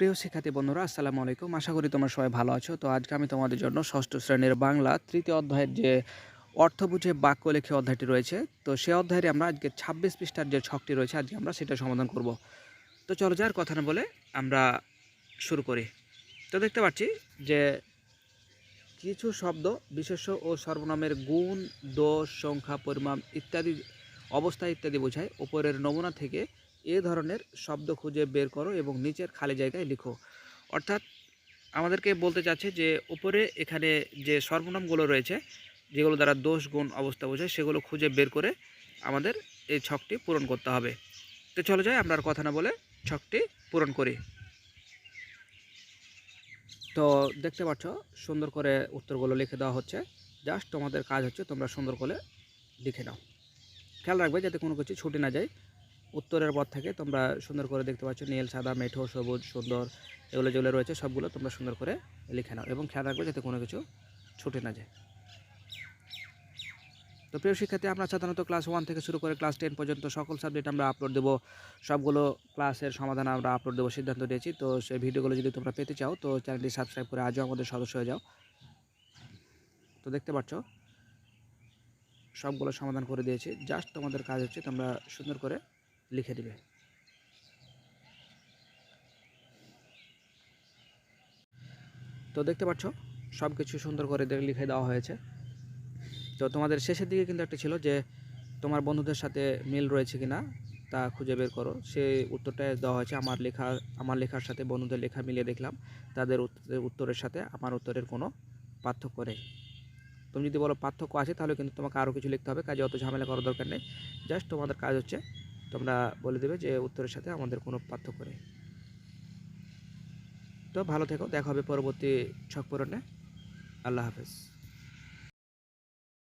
প্রিয় শিক্ষার্থী বন্ধুরা, আসসালামু আলাইকুম। আশা করি তোমরা সবাই ভালো আছো। তো আজকে আমি তোমাদের জন্য ষষ্ঠ শ্রেণির বাংলা তৃতীয় অধ্যায়ের যে অর্থ বুঝে বাক্য লেখে অধ্যায়টি রয়েছে, তো সে অধ্যায়ে আমরা আজকে ছাব্বিশ পৃষ্ঠার যে ছকটি রয়েছে, আজকে আমরা সেটা সমাধান করব। তো চলো যার কথা না বলে আমরা শুরু করি। তো দেখতে পাচ্ছি যে কিছু শব্দ বিশেষ ও সর্বনামের গুণ, দোষ, সংখ্যা পরিমাণ ইত্যাদি, অবস্থা ইত্যাদি বোঝায়। উপরের নমুনা থেকে এ ধরনের শব্দ খুঁজে বের করো এবং নিচের খালি জায়গায় লিখো। অর্থাৎ আমাদেরকে বলতে চাচ্ছে যে উপরে এখানে যে সর্বনামগুলো রয়েছে, যেগুলো দ্বারা দোষ গুণ অবস্থা বোঝায় সেগুলো খুঁজে বের করে আমাদের এই ছকটি পূরণ করতে হবে। তো চলো যাই, আমরা আর কথা না বলে ছকটি পূরণ করি। তো দেখতে পাচ্ছ, সুন্দর করে উত্তরগুলো লিখে দেওয়া হচ্ছে। জাস্ট তোমাদের কাজ হচ্ছে তোমরা সুন্দর করে লিখে নাও। খেয়াল রাখবে যাতে কোনো কিছু ছুটে না যায়। উত্তরের পর থেকে তোমরা সুন্দর করে দেখতে পাচ্ছ নীল, সাদা, মেঠো, সবুজ, সুন্দর এগুলো যেগুলো রয়েছে সবগুলো তোমরা সুন্দর করে লিখে নাও এবং খেয়াল রাখবে যাতে কোনো কিছু ছুটে না যায়। তো প্রিয় শিক্ষার্থী, আমরা সাধারণত ক্লাস ওয়ান থেকে শুরু করে ক্লাস টেন পর্যন্ত সকল সাবজেক্ট আমরা আপলোড দেবো। সবগুলো ক্লাসের সমাধান আমরা আপলোড দেবো, সিদ্ধান্ত নিয়েছি। তো সেই ভিডিওগুলো যদি তোমরা পেতে চাও, তো চ্যানেলটি সাবস্ক্রাইব করে আজও আমাদের সদস্য হয়ে যাও। তো দেখতে পাচ্ছ, সবগুলো সমাধান করে দিয়েছি। জাস্ট তোমাদের কাজ হচ্ছে তোমরা সুন্দর করে লিখে দিবে। তো দেখতে পাচ্ছ সব কিছু সুন্দর করে লিখে দেওয়া হয়েছে। তো তোমাদের শেষের দিকে কিন্তু একটা ছিল যে, তোমার বন্ধুদের সাথে মিল রয়েছে কিনা, তা খুঁজে বের করো। সেই উত্তরটা দেওয়া হয়েছে, আমার লেখা, আমার লেখার সাথে বন্ধুদের লেখা মিলিয়ে দেখলাম। তাদের উত্ত- উত্তরের সাথে আমার উত্তরের কোনো পার্থক্য নেই। তুমি যদি বলো পার্থক্য আছে, তাহলে কিন্তু তোমাকে আরও কিছু লিখতে হবে। কাজে অত ঝামেলা করার দরকার নেই। জাস্ট তোমাদের কাজ হচ্ছে তোমরা বলে দেবে যে উত্তরের সাথে আমাদের কোনো পার্থক্য নেই। তো ভালো থেকো, দেখা হবে পরবর্তী ছক পূরণে। আল্লাহ হাফেজ।